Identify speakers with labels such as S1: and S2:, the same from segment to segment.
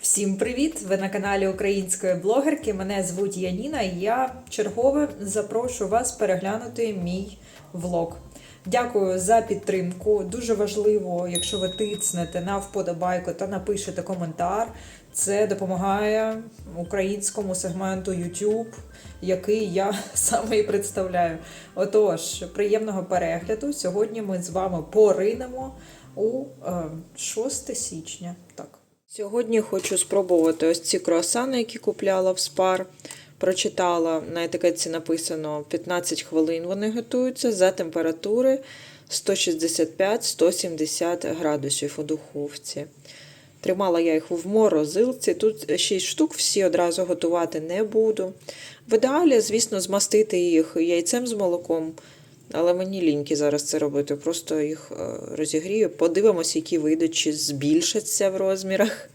S1: Всім привіт! Ви на каналі української блогерки. Мене звуть Яніна, і я чергове запрошую вас переглянути мій влог. Дякую за підтримку. Дуже важливо, якщо ви тицнете на вподобайку та напишете коментар. Це допомагає українському сегменту YouTube, який я саме і представляю. Отож, приємного перегляду. Сьогодні ми з вами поринемо у е, 6 січня. Так. Сьогодні хочу спробувати ось ці круасани, які купляла в спар. Прочитала на етикетці написано 15 хвилин вони готуються за температури 165-170 градусів у духовці. Тримала я їх в морозилці. Тут 6 штук, всі одразу готувати не буду. В ідеалі, звісно, змастити їх яйцем з молоком, але мені ліньки зараз це робити. Просто їх е, розігрію. Подивимось, які вийдуть, збільшаться в розмірах.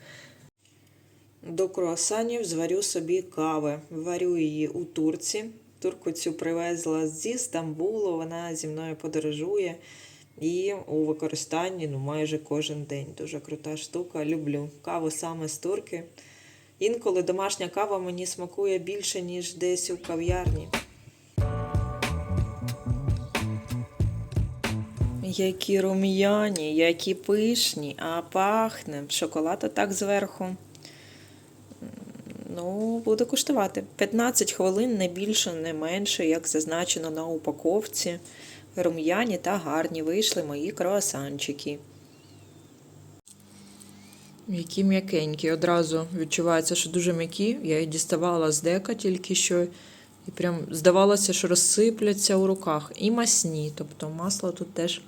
S1: До круасанів зварю собі кави. Варю її у турці. Турку цю привезла зі Стамбулу, вона зі мною подорожує і у використанні ну, майже кожен день. Дуже крута штука. Люблю каву саме з турки. Інколи домашня кава мені смакує більше, ніж десь у кав'ярні. Які рум'яні, які пишні, а пахне. Шоколад так зверху. Ну, буду куштувати. 15 хвилин, не більше, не менше, як зазначено на упаковці. Рум'яні та гарні вийшли мої круасанчики. Які м'якенькі. Одразу відчувається, що дуже м'які. Я їх діставала з дека тільки що. І прям здавалося, що розсипляться у руках. І масні. Тобто масло тут теж,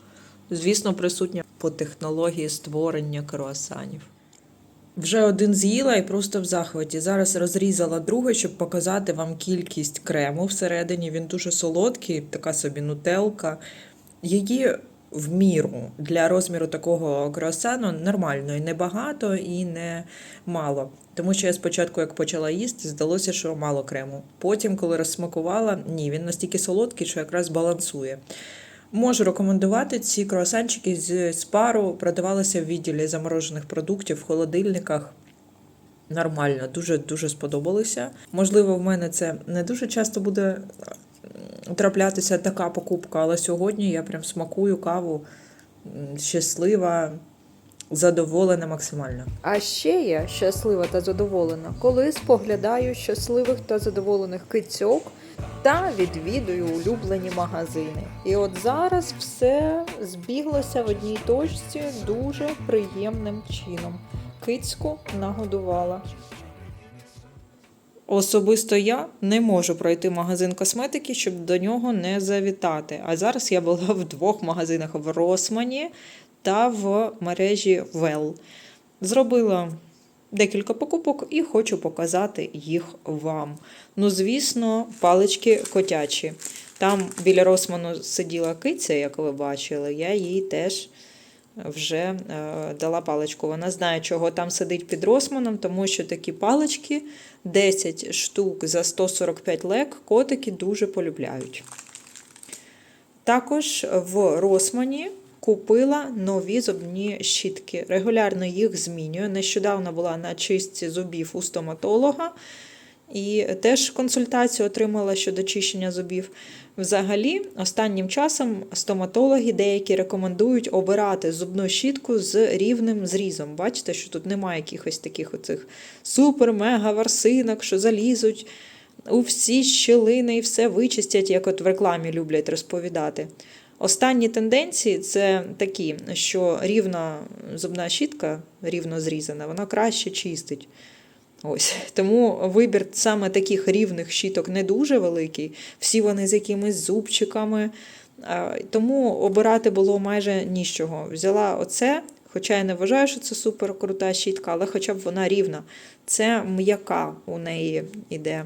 S1: звісно, присутнє по технології створення круасанів. Вже один з'їла і просто в захваті. Зараз розрізала другий, щоб показати вам кількість крему всередині. Він дуже солодкий, така собі нутелка. Її в міру для розміру такого круасану нормально, і не багато, і не мало. Тому що я спочатку, як почала їсти, здалося, що мало крему. Потім, коли розсмакувала, ні, він настільки солодкий, що якраз балансує. Можу рекомендувати ці круасанчики з спару продавалися в відділі заморожених продуктів в холодильниках. Нормально, дуже дуже сподобалися. Можливо, в мене це не дуже часто буде траплятися така покупка, але сьогодні я прям смакую каву щаслива, задоволена максимально.
S2: А ще я щаслива та задоволена, коли споглядаю щасливих та задоволених кицьок та відвідую улюблені магазини. І от зараз все збіглося в одній точці дуже приємним чином. Кицьку нагодувала.
S1: Особисто я не можу пройти магазин косметики, щоб до нього не завітати. А зараз я була в двох магазинах в Росмані та в мережі Well. Зробила декілька покупок і хочу показати їх вам. Ну, звісно, палички котячі. Там біля Росману сиділа киця, як ви бачили, я їй теж вже е, дала паличку. Вона знає, чого там сидить під Росманом, тому що такі палички 10 штук за 145 лек котики дуже полюбляють. Також в Росмані купила нові зубні щітки. Регулярно їх змінюю. Нещодавно була на чистці зубів у стоматолога. І теж консультацію отримала щодо чищення зубів. Взагалі, останнім часом стоматологи деякі рекомендують обирати зубну щітку з рівним зрізом. Бачите, що тут немає якихось таких оцих супер-мега-варсинок, що залізуть у всі щілини і все вичистять, як от в рекламі люблять розповідати. Останні тенденції це такі, що рівна зубна щітка, рівно зрізана, вона краще чистить. Ось тому вибір саме таких рівних щіток не дуже великий. Всі вони з якимись зубчиками. Тому обирати було майже нічого. Взяла оце, хоча я не вважаю, що це супер крута щітка, але хоча б вона рівна. Це м'яка у неї йде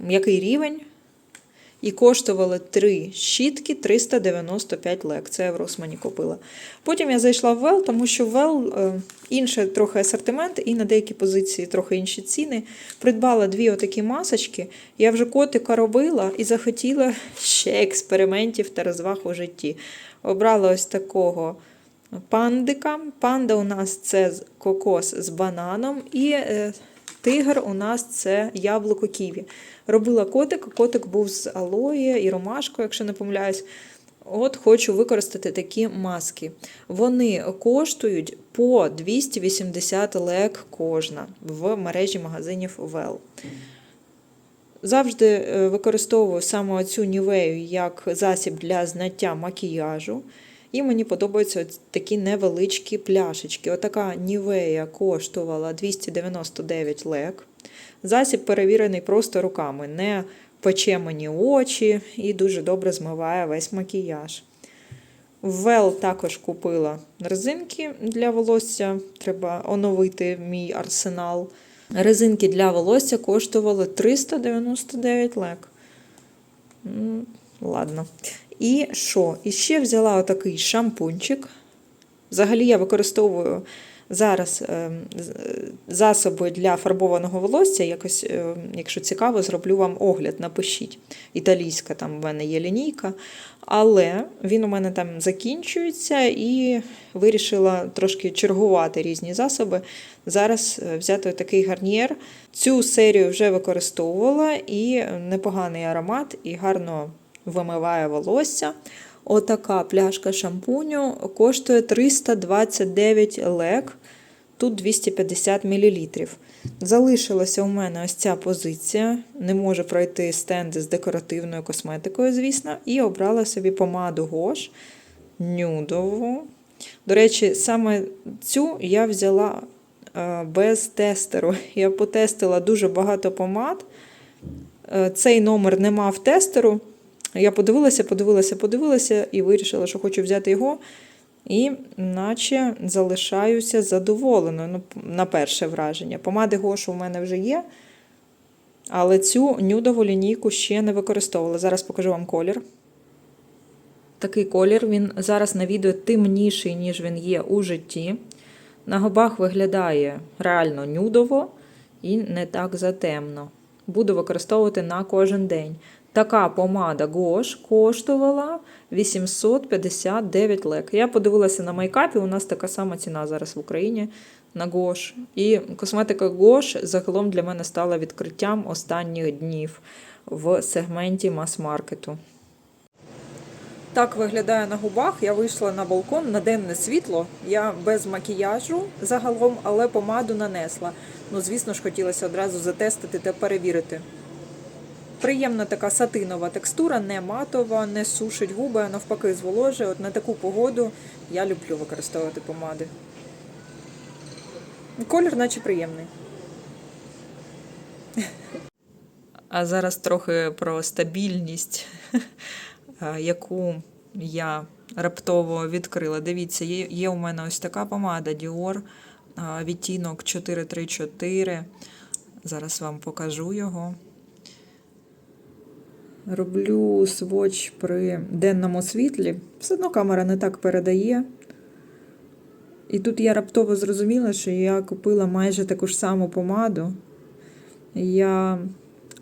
S1: м'який рівень. І коштували три щітки 395 лек. Це я в Росмані купила. Потім я зайшла в Вел, тому що Вел е, інший трохи асортимент і на деякі позиції трохи інші ціни. Придбала дві отакі масочки. Я вже котика робила і захотіла ще експериментів та розваг у житті. Обрала ось такого пандика. Панда у нас це кокос з бананом, і е, тигр у нас це яблуко ківі. Робила котик, котик був з алоє і ромашкою, якщо не помиляюсь. От хочу використати такі маски. Вони коштують по 280 лек кожна в мережі магазинів Well. Завжди е, використовую саме цю нівею як засіб для зняття макіяжу. І мені подобаються такі невеличкі пляшечки. Отака нівея коштувала 299 лек. Засіб перевірений просто руками, не пече мені очі і дуже добре змиває весь макіяж. В Well також купила резинки для волосся. Треба оновити мій арсенал. Резинки для волосся коштували 399 лек. Ладно. І що? І ще взяла отакий шампунчик. Взагалі я використовую зараз е, е, засоби для фарбованого волосся. Якось, е, якщо цікаво, зроблю вам огляд, напишіть. Італійська там в мене є лінійка. Але він у мене там закінчується і вирішила трошки чергувати різні засоби. Зараз взяти такий гарнір. Цю серію вже використовувала і непоганий аромат, і гарно вимиває волосся. Отака пляшка шампуню коштує 329 лек, тут 250 мл. Залишилася у мене ось ця позиція. Не можу пройти стенди з декоративною косметикою, звісно, і обрала собі помаду Гош нюдову. До речі, саме цю я взяла е, без тестеру. Я потестила дуже багато помад. Е, Цей номер не мав тестеру. Я подивилася, подивилася, подивилася і вирішила, що хочу взяти його. І наче залишаюся задоволеною ну, на перше враження. Помади Гошу у мене вже є, але цю нюдову лінійку ще не використовувала. Зараз покажу вам колір. Такий колір він зараз на відео темніший, ніж він є у житті. На губах виглядає реально нюдово і не так затемно. Буду використовувати на кожен день. Така помада Гош коштувала 859 лек. Я подивилася на майкапі, у нас така сама ціна зараз в Україні на Гош. І косметика Гош загалом для мене стала відкриттям останніх днів в сегменті мас-маркету. Так виглядає на губах. Я вийшла на балкон на денне світло. Я без макіяжу загалом, але помаду нанесла. Ну, звісно ж, хотілося одразу затестити та перевірити. Приємна така сатинова текстура, не матова, не сушить губи, а навпаки, зволожує. От на таку погоду я люблю використовувати помади. Колір, наче приємний. А зараз трохи про стабільність, яку я раптово відкрила. Дивіться, є, є у мене ось така помада Dior, відтінок 434. Зараз вам покажу його. Роблю своч при денному світлі. Все одно камера не так передає. І тут я раптово зрозуміла, що я купила майже таку ж саму помаду. Я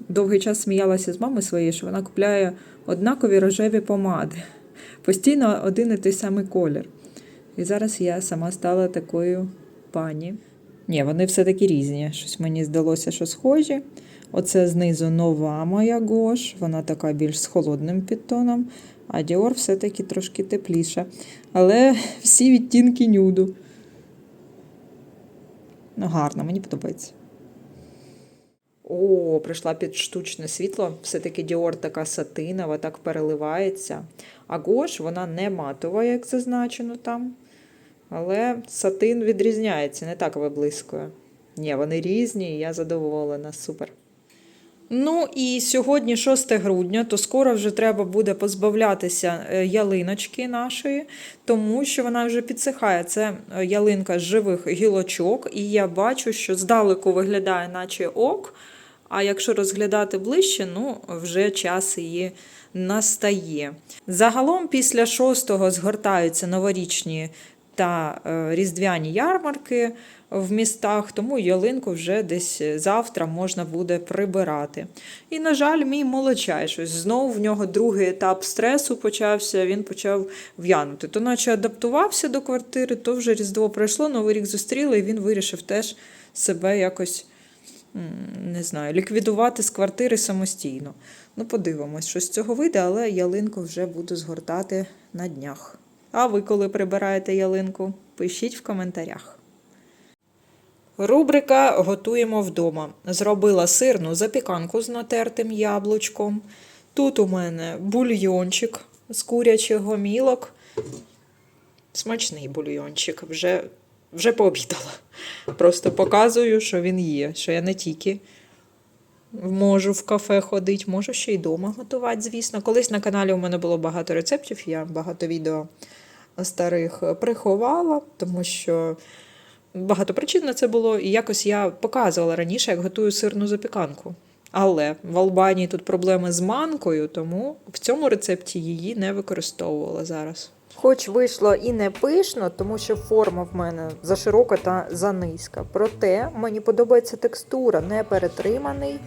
S1: довгий час сміялася з мамою своєю, що вона купляє однакові рожеві помади. Постійно один і той самий колір. І зараз я сама стала такою пані. Ні, вони все-таки різні. Щось мені здалося, що схожі. Оце знизу нова моя Гош, вона така більш з холодним підтоном, а Діор все-таки трошки тепліша. Але всі відтінки нюду. Ну, гарно, мені подобається. О, прийшла під штучне світло. Все-таки Діор така сатинова, так переливається. А Гош, вона не матова, як зазначено там. Але сатин відрізняється, не так виблискує. Ні, вони різні, і я задоволена, супер. Ну і сьогодні 6 грудня, то скоро вже треба буде позбавлятися е, ялиночки нашої, тому що вона вже підсихає. Це е, ялинка з живих гілочок, і я бачу, що здалеку виглядає, наче ок. А якщо розглядати ближче, ну вже час її настає. Загалом, після 6-го згортаються новорічні та е, різдвяні ярмарки в містах, тому ялинку вже десь завтра можна буде прибирати. І, на жаль, мій молочай щось знову в нього другий етап стресу почався, він почав в'янути. То наче адаптувався до квартири, то вже Різдво пройшло, Новий рік зустріли, і він вирішив теж себе якось не знаю, ліквідувати з квартири самостійно. Ну, подивимось, що з цього вийде, але ялинку вже буду згортати на днях. А ви коли прибираєте ялинку? Пишіть в коментарях. Рубрика Готуємо вдома. Зробила сирну запіканку з натертим яблучком. Тут у мене бульйончик з курячих гомілок. Смачний бульйончик. Вже, вже пообідала. Просто показую, що він є, що я не тільки можу в кафе ходити, можу ще й вдома готувати, звісно. Колись на каналі у мене було багато рецептів, я багато відео старих приховала, тому що багато причин на це було. І якось я показувала раніше, як готую сирну запіканку. Але в Албанії тут проблеми з манкою, тому в цьому рецепті її не використовувала зараз.
S2: Хоч вийшло і не пишно, тому що форма в мене заширока та занизька. Проте мені подобається текстура, не перетриманий.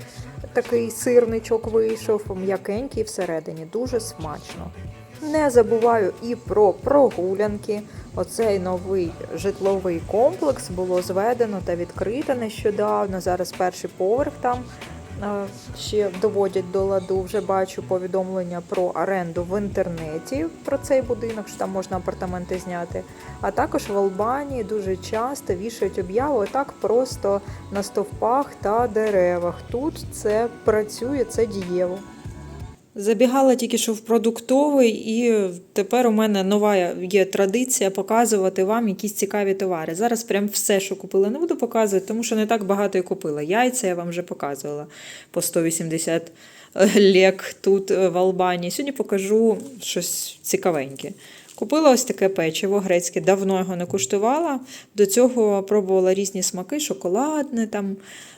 S2: Такий сирничок вийшов, м'якенький всередині, дуже смачно. Не забуваю і про прогулянки. Оцей новий житловий комплекс було зведено та відкрито нещодавно. Зараз перший поверх там е, ще доводять до ладу. Вже бачу повідомлення про оренду в інтернеті про цей будинок, що там можна апартаменти зняти. А також в Албанії дуже часто вішають об'яви так просто на стовпах та деревах. Тут це працює, це дієво.
S1: Забігала тільки що в продуктовий, і тепер у мене нова є традиція показувати вам якісь цікаві товари. Зараз прям все, що купила, не буду показувати, тому що не так багато і купила. Яйця я вам вже показувала по 180 лек тут е, в Албанії. Сьогодні покажу щось цікавеньке. Купила ось таке печиво грецьке, давно його не куштувала. До цього пробувала різні смаки, шоколадне. Там.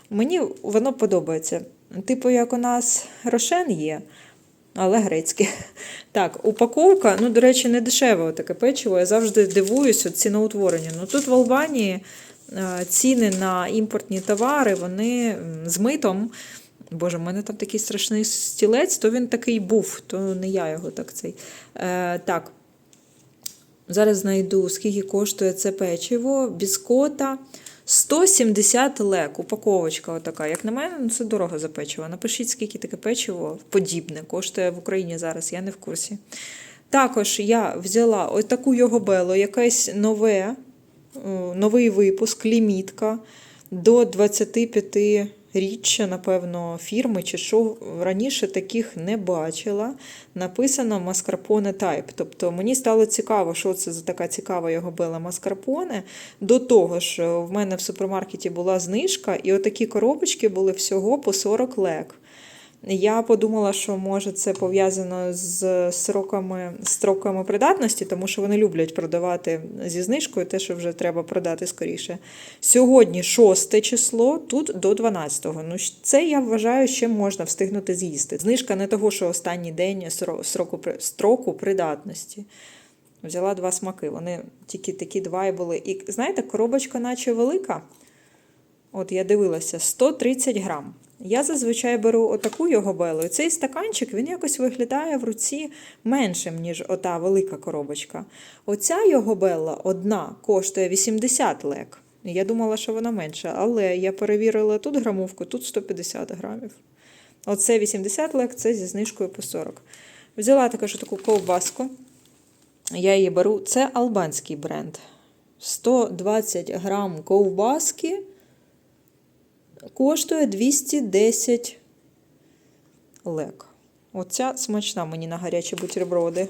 S1: Мені воно подобається. Типу, як у нас рошен є, але грецьке. Так, упаковка, ну, до речі, не дешеве таке печиво. Я завжди дивуюся ціноутворення. Ну тут в Албанії е, ціни на імпортні товари, вони з митом. Боже, в мене там такий страшний стілець, то він такий був, то не я його так цей. Е, так, зараз знайду, скільки коштує це печиво, біскота. 170 лек, упаковочка отака. Як на мене, ну це дорого за печиво. Напишіть, скільки таке печиво подібне коштує в Україні зараз, я не в курсі. Також я взяла ось таку йогобело, якесь нове, новий випуск, лімітка до 25 річчя, напевно, фірми чи що раніше таких не бачила. Написано маскарпоне тайп. Тобто мені стало цікаво, що це за така цікава його бела маскарпоне. До того ж, в мене в супермаркеті була знижка, і отакі коробочки були всього по 40 лек. Я подумала, що може це пов'язано з сроками, строками придатності, тому що вони люблять продавати зі знижкою те, що вже треба продати скоріше. Сьогодні 6 число, тут до 12-го. Ну, це я вважаю, ще можна встигнути з'їсти. Знижка не того, що останній день сроку, строку придатності. Взяла два смаки. Вони тільки такі два і були. І знаєте, коробочка, наче велика. От я дивилася, 130 грам. Я зазвичай беру отаку йогобелу. І цей стаканчик він якось виглядає в руці меншим, ніж ота велика коробочка. Оця йогобелла одна коштує 80 лек. Я думала, що вона менша, але я перевірила тут грамовку, тут 150 грамів. Оце 80 лек, це зі знижкою по 40. Взяла також таку ковбаску. Я її беру. Це албанський бренд. 120 грам ковбаски коштує 210 лек. Оця смачна мені на гарячі бутерброди.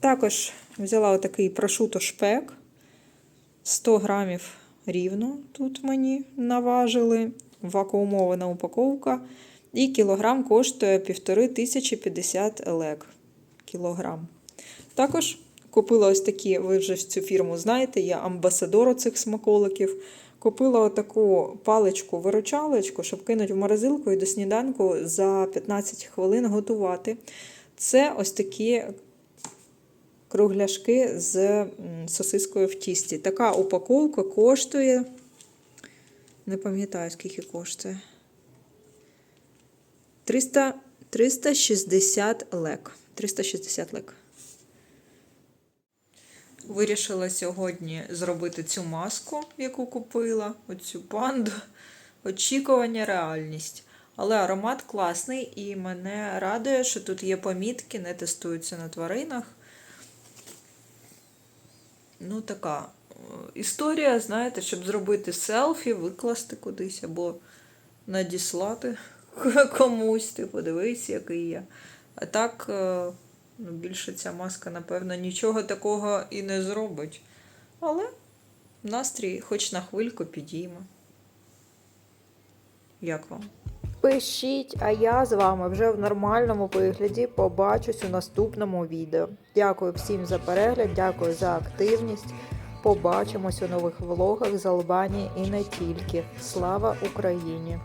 S1: Також взяла отакий прошуто шпек. 100 грамів рівно тут мені наважили. Вакуумована упаковка. І кілограм коштує 1550 лек. Кілограм. Також купила ось такі, ви вже цю фірму знаєте, я амбасадор цих смаколиків. Купила отаку паличку-виручалочку, щоб кинути в морозилку і до сніданку за 15 хвилин готувати. Це ось такі кругляшки з сосискою в тісті. Така упаковка коштує. Не пам'ятаю, скільки коштує. 300, 360 лек. 360 лек. Вирішила сьогодні зробити цю маску, яку купила, оцю панду. Очікування, реальність. Але аромат класний і мене радує, що тут є помітки, не тестуються на тваринах. Ну, така е, історія, знаєте, щоб зробити селфі, викласти кудись або надіслати комусь, типу, дивись, який я. А так, е, ну, більше ця маска, напевно, нічого такого і не зробить. Але настрій хоч на хвильку підійме. Як вам?
S2: Пишіть, а я з вами вже в нормальному вигляді побачусь у наступному відео. Дякую всім за перегляд, дякую за активність. Побачимось у нових влогах з Албанії і не тільки. Слава Україні!